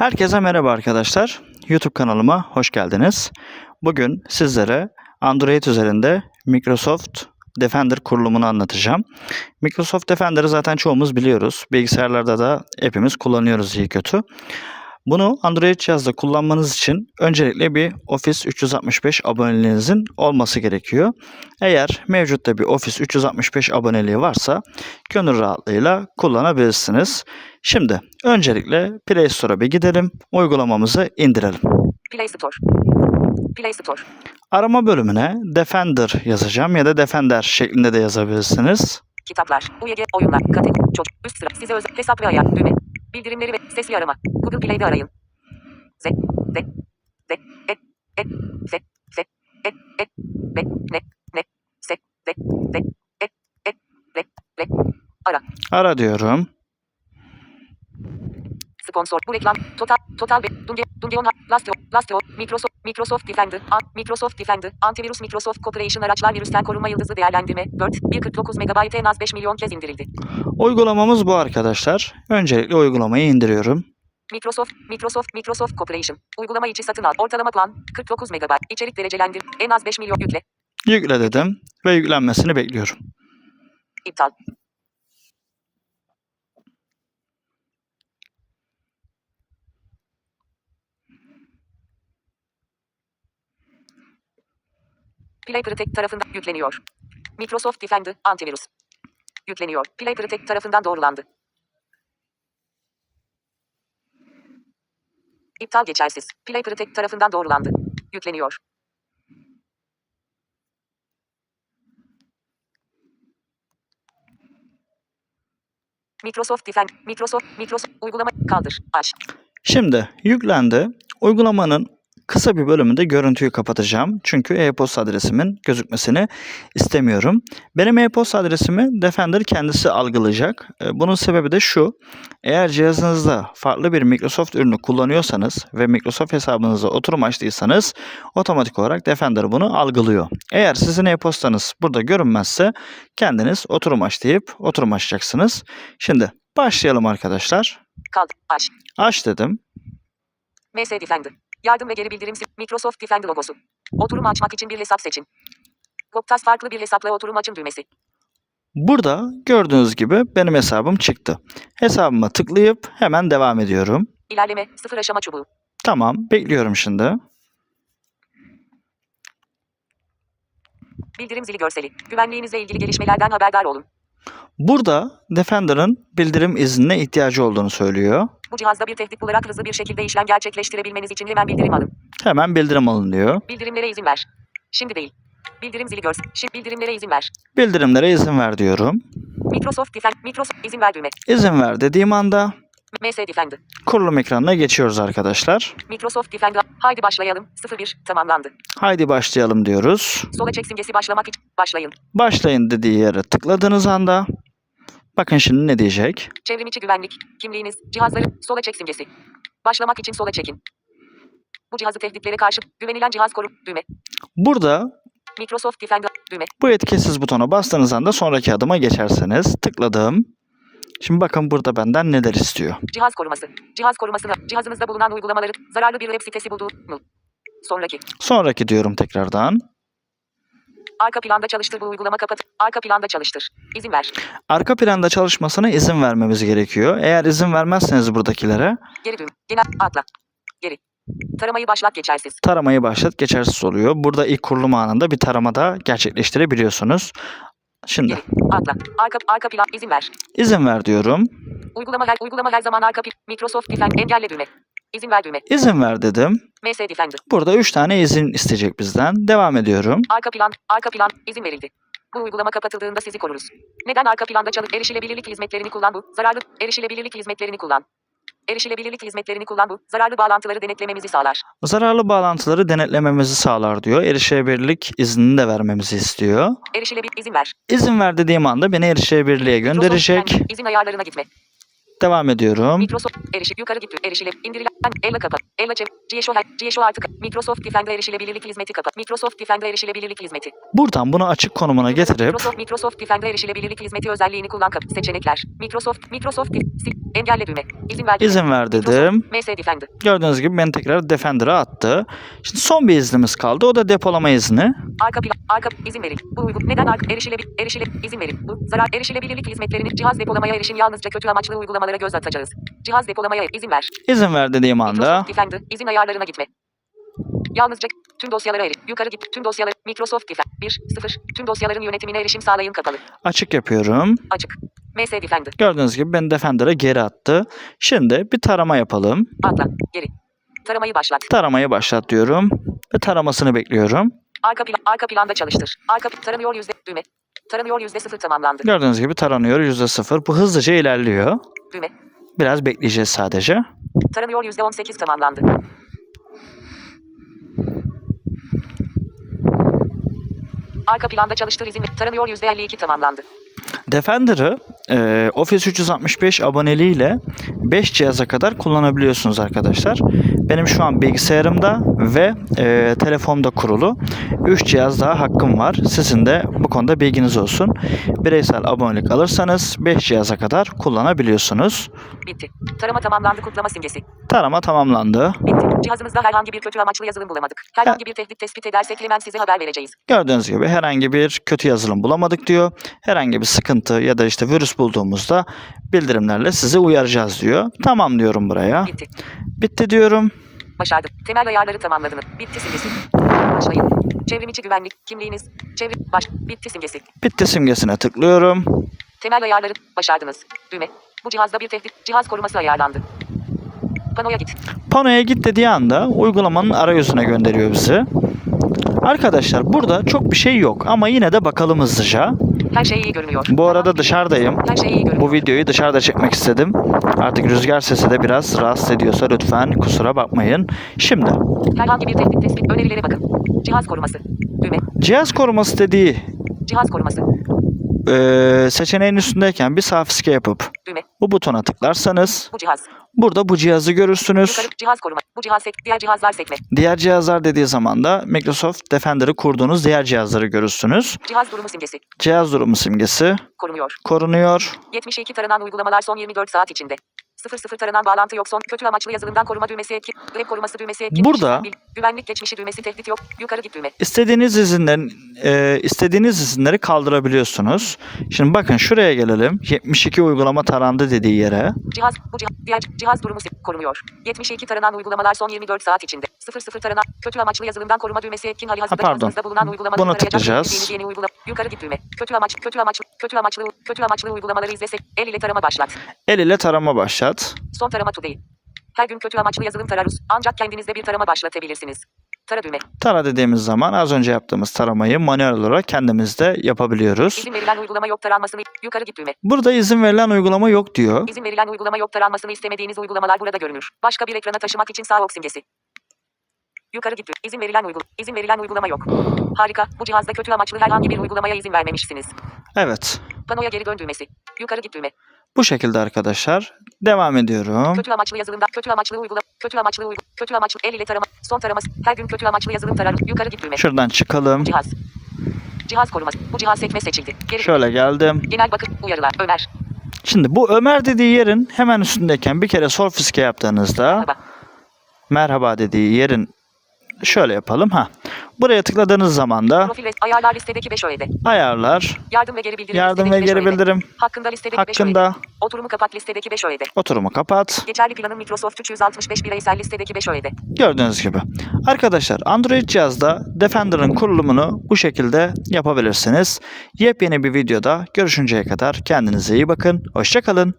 Herkese merhaba arkadaşlar. YouTube kanalıma hoş geldiniz. Bugün sizlere Android üzerinde Microsoft Defender kurulumunu anlatacağım. Microsoft Defender'ı zaten çoğumuz biliyoruz. Bilgisayarlarda da hepimiz kullanıyoruz iyi kötü. Bunu Android cihazda kullanmanız için öncelikle bir Office 365 aboneliğinizin olması gerekiyor. Eğer mevcutta bir Office 365 aboneliği varsa gönül rahatlığıyla kullanabilirsiniz. Şimdi öncelikle Play Store'a bir gidelim. Uygulamamızı indirelim. Play Store. Play Store. Arama bölümüne Defender yazacağım ya da Defender şeklinde de yazabilirsiniz. Kitaplar. UYG. Oyunlar. Kategori. Çocuk. Üst sıra. Size özel. Hesap ve ayar. Düğme. Bildirimleri ve sesli arama. Google Play'de arayın. Z. D. D. E. E. S. S. E. E. B. Ne. Ne. S. D. D. E. E. R. R. Ara. Ara diyorum. Sponsor. Bu reklam. Total. Total Dunge. Dungeon. Lastio. Lastio. Microsoft. Microsoft Defender. An, Microsoft Defender. Antivirüs Microsoft Corporation araçlar virüsten koruma yıldızı değerlendirme. Word. 1.49 MB en az 5 milyon kez indirildi. Uygulamamız bu arkadaşlar. Öncelikle uygulamayı indiriyorum. Microsoft, Microsoft, Microsoft Corporation. Uygulama içi satın al. Ortalama plan 49 MB. İçerik derecelendir. En az 5 milyon yükle. Yükle dedim ve yüklenmesini bekliyorum. İptal. Play Protect tarafından yükleniyor. Microsoft Defender antivirüs. Yükleniyor. Play Protect tarafından doğrulandı. İptal geçersiz. Play Protect tarafından doğrulandı. Yükleniyor. Microsoft Defender, Microsoft, Microsoft uygulama kaldır, aç. Şimdi yüklendi. Uygulamanın kısa bir bölümünde görüntüyü kapatacağım. Çünkü e-posta adresimin gözükmesini istemiyorum. Benim e-posta adresimi Defender kendisi algılayacak. E, Bunun sebebi de şu. Eğer cihazınızda farklı bir Microsoft ürünü kullanıyorsanız ve Microsoft hesabınıza oturum açtıysanız otomatik olarak Defender bunu algılıyor. Eğer sizin e-postanız burada görünmezse kendiniz oturum aç deyip oturum açacaksınız. Şimdi başlayalım arkadaşlar. Kaldır, aç. Aç dedim. MS Defender. Yardım ve geri bildirim Microsoft Defender logosu. Oturum açmak için bir hesap seçin. Koptas farklı bir hesapla oturum açın düğmesi. Burada gördüğünüz gibi benim hesabım çıktı. Hesabıma tıklayıp hemen devam ediyorum. İlerleme, sıfır aşama çubuğu. Tamam, bekliyorum şimdi. Bildirim zili görseli. Güvenliğinizle ilgili gelişmelerden haberdar olun. Burada Defender'ın bildirim iznine ihtiyacı olduğunu söylüyor. Bu cihazda bir tehdit bularak hızlı bir şekilde işlem gerçekleştirebilmeniz için hemen bildirim alın. Hemen bildirim alın diyor. Bildirimlere izin ver. Şimdi değil. Bildirim zili görsel. Şimdi bildirimlere izin ver. Bildirimlere izin ver diyorum. Microsoft Defender. Microsoft izin ver düğme. İzin ver dediğim anda MS Defender. kurulum ekranına geçiyoruz arkadaşlar. Microsoft Defender. Haydi başlayalım. 01 tamamlandı. Haydi başlayalım diyoruz. Sola çek simgesi başlamak için başlayın. Başlayın dediği yere tıkladığınız anda bakın şimdi ne diyecek. Çevrimiçi güvenlik, kimliğiniz, cihazları, sola çek simgesi. Başlamak için sola çekin. Bu cihazı tehditlere karşı güvenilen cihaz koru düğme. Burada Microsoft Defender düğme. Bu etkisiz butona bastığınız anda sonraki adıma geçersiniz. Tıkladım. Şimdi bakın burada benden neler istiyor. Cihaz koruması. Cihaz korumasına cihazınızda bulunan uygulamaları zararlı bir web sitesi bulduğu mu? Sonraki. Sonraki diyorum tekrardan. Arka planda çalıştır bu uygulama kapat. Arka planda çalıştır. İzin ver. Arka planda çalışmasına izin vermemiz gerekiyor. Eğer izin vermezseniz buradakilere Geri düğüm. Genel atla. Geri. Taramayı başlat geçersiz. taramayı başlat geçersiz oluyor. Burada ilk kurulum anında bir tarama da gerçekleştirebiliyorsunuz. Şimdi. Atla. Arka arka plan izin ver. izin ver diyorum. Uygulama her uygulama her zaman arka plan. Microsoft Defender engelle düğme. İzin ver düğme. İzin ver dedim. MS Defender. Burada 3 tane izin isteyecek bizden. Devam ediyorum. Arka plan, arka plan, izin verildi. Bu uygulama kapatıldığında sizi koruruz. Neden arka planda çalı erişilebilirlik hizmetlerini kullan bu, zararlı, erişilebilirlik hizmetlerini kullan. Erişilebilirlik hizmetlerini kullan bu, zararlı bağlantıları denetlememizi sağlar. Zararlı bağlantıları denetlememizi sağlar diyor. Erişebilirlik iznini de vermemizi istiyor. Erişilebil izin ver. İzin ver dediğim anda beni erişebilirliğe Microsoft gönderecek. Defender, İzin ayarlarına gitme. Devam ediyorum. Microsoft erişi yukarı gitti. Erişile indirilen elle kapat. Elle çev. GSO GSO artık. Microsoft Defender erişilebilirlik hizmeti kapat. Microsoft Defender erişilebilirlik hizmeti. Buradan bunu açık konumuna getirip Microsoft Microsoft Defender erişilebilirlik hizmeti özelliğini kullan kap. Seçenekler. Microsoft Microsoft sil. Engelle düğme. İzin ver. izin ver dedim. MS Defender. Gördüğünüz gibi beni tekrar Defender'a attı. Şimdi son bir iznimiz kaldı. O da depolama izni. Arka plan, arka izin verin. Bu uygun. Neden arka erişilebil erişile izin verin. Bu zarar erişilebilirlik hizmetlerini cihaz depolamaya erişim yalnızca kötü amaçlı uygulamalara göz atacağız. Cihaz depolamaya izin ver. İzin ver dediğim anda Defender izin ayarlarına gitme. Yalnızca tüm dosyalara eri. Yukarı git. Tüm dosyaları Microsoft Defender 1 0 tüm dosyaların yönetimine erişim sağlayın kapalı. açık yapıyorum. Açık. MS Defender. Gördüğünüz gibi beni Defender'a geri attı. Şimdi bir tarama yapalım. Atla. Geri. Taramayı başlat. Taramayı başlat diyorum. Ve taramasını bekliyorum. Arka plan, arka planda çalıştır. Arka taranıyor yüzde düğme. Taranıyor yüzde sıfır tamamlandı. Gördüğünüz gibi taranıyor %0. Bu hızlıca ilerliyor. Düğme. Biraz bekleyeceğiz sadece. Taranıyor yüzde on sekiz tamamlandı. Arka planda çalıştır izin. Taranıyor yüzde elli iki tamamlandı. Defender'ı e, Office 365 aboneliğiyle 5 cihaza kadar kullanabiliyorsunuz arkadaşlar. Benim şu an bilgisayarımda ve e, telefonda kurulu 3 cihaz daha hakkım var. Sizin de bu konuda bilginiz olsun. Bireysel abonelik alırsanız 5 cihaza kadar kullanabiliyorsunuz. Bitti. Tarama tamamlandı kutlama simgesi. Tarama tamamlandı. Bitti. Cihazımızda herhangi bir kötü amaçlı yazılım bulamadık. Herhangi bir tehdit tespit edersek hemen size haber vereceğiz. Gördüğünüz gibi herhangi bir kötü yazılım bulamadık diyor. Herhangi bir sıkıntı ya da işte virüs bulduğumuzda bildirimlerle sizi uyaracağız diyor. Tamam diyorum buraya. Bitti. Bitti diyorum. Başardım. Temel ayarları tamamladınız. Bitti simgesi. Başlayın. Çevrimiçi güvenlik, kimliğiniz, çevrim, baş, bitti simgesi. Bitti simgesine tıklıyorum. Temel ayarları başardınız. Düğme. Bu cihazda bir tehdit, cihaz koruması ayarlandı. Panoya git. Panoya git dediği anda uygulamanın arayüzüne gönderiyor bizi. Arkadaşlar burada çok bir şey yok ama yine de bakalım hızlıca. Her şey iyi görünüyor. Bu arada dışarıdayım. Her şey iyi görünüyor. Bu videoyu dışarıda çekmek istedim. Artık rüzgar sesi de biraz rahatsız ediyorsa lütfen kusura bakmayın. Şimdi Herhangi bir tehdit tespit önerilere bakın. Cihaz koruması. Düğme. cihaz koruması dediği Cihaz koruması. Eee, seçeneğin üstündeyken bir sağ fiske yapıp Düğme. bu butona tıklarsanız Bu cihaz. burada bu cihazı görürsünüz. Yukarı cihaz koruma. Bu cihaz sek, diğer cihazlar sekme. Diğer cihazlar dediği zaman da Microsoft Defender'ı kurduğunuz diğer cihazları görürsünüz. Cihaz durumu simgesi. Cihaz durumu simgesi Korunuyor. korunuyor. 72 taranan uygulamalar son 24 saat içinde. 00 taranan bağlantı yok son kötü amaçlı yazılımdan koruma düğmesi etkin. Web koruması düğmesi etkin. Burada- güvenlik geçmişi düğmesi tehdit yok. Yukarı git düğme. İstediğiniz izinlerin e, istediğiniz izinleri kaldırabiliyorsunuz. Şimdi bakın şuraya gelelim. 72 uygulama tarandı dediği yere. Cihaz bu cihaz diğer cihaz durumu korunuyor. 72 taranan uygulamalar son 24 saat içinde. 00 taranan kötü amaçlı yazılımdan koruma düğmesi etkin hali hazırda pardon. cihazınızda bulunan uygulamaları arayacak tıklayacağız. yeni uygulama. Yukarı git düğme. Kötü amaç kötü amaçlı kötü amaçlı kötü amaçlı uygulamaları izlesek el ile tarama başlat. El ile tarama başlat. Son tarama today. Her gün kötü amaçlı yazılım tararız. Ancak kendinizde bir tarama başlatabilirsiniz. Tara düğme. Tara dediğimiz zaman az önce yaptığımız taramayı manuel olarak kendimiz de yapabiliyoruz. İzin verilen uygulama yok taranmasını yukarı git düğme. Burada izin verilen uygulama yok diyor. İzin verilen uygulama yok taranmasını istemediğiniz uygulamalar burada görünür. Başka bir ekrana taşımak için sağ ok simgesi. Yukarı git düğme. İzin verilen uygulama. İzin verilen uygulama yok. Harika. Bu cihazda kötü amaçlı herhangi bir uygulamaya izin vermemişsiniz. Evet. Panoya geri dön düğmesi. Yukarı git düğme. Bu şekilde arkadaşlar. Devam ediyorum. Kötü amaçlı yazılımda kötü amaçlı uygulama kötü amaçlı uygulama kötü amaçlı el ile tarama son taraması her gün kötü amaçlı yazılım tarar yukarı git düğme. Şuradan çıkalım. Cihaz. Cihaz koruması. Bu cihaz sekme seçildi. Geri Şöyle geldim. genel bakım uyarılar Ömer. Şimdi bu Ömer dediği yerin hemen üstündeyken bir kere sol fiske yaptığınızda Merhaba. merhaba dediği yerin şöyle yapalım ha. Buraya tıkladığınız zaman da Profil ayarlar listedeki 5 öğede. ayarlar, Yardım ve geri bildirim yardım ve geri öğede. bildirim Hakkında listedeki 5 öğede. hakkında Oturumu kapat listedeki 5 öğede. oturumu kapat. Geçerli planın Microsoft 365 bireysel listedeki 5 öğede. Gördüğünüz gibi. Arkadaşlar Android cihazda Defender'ın kurulumunu bu şekilde yapabilirsiniz. Yepyeni bir videoda görüşünceye kadar kendinize iyi bakın. Hoşçakalın.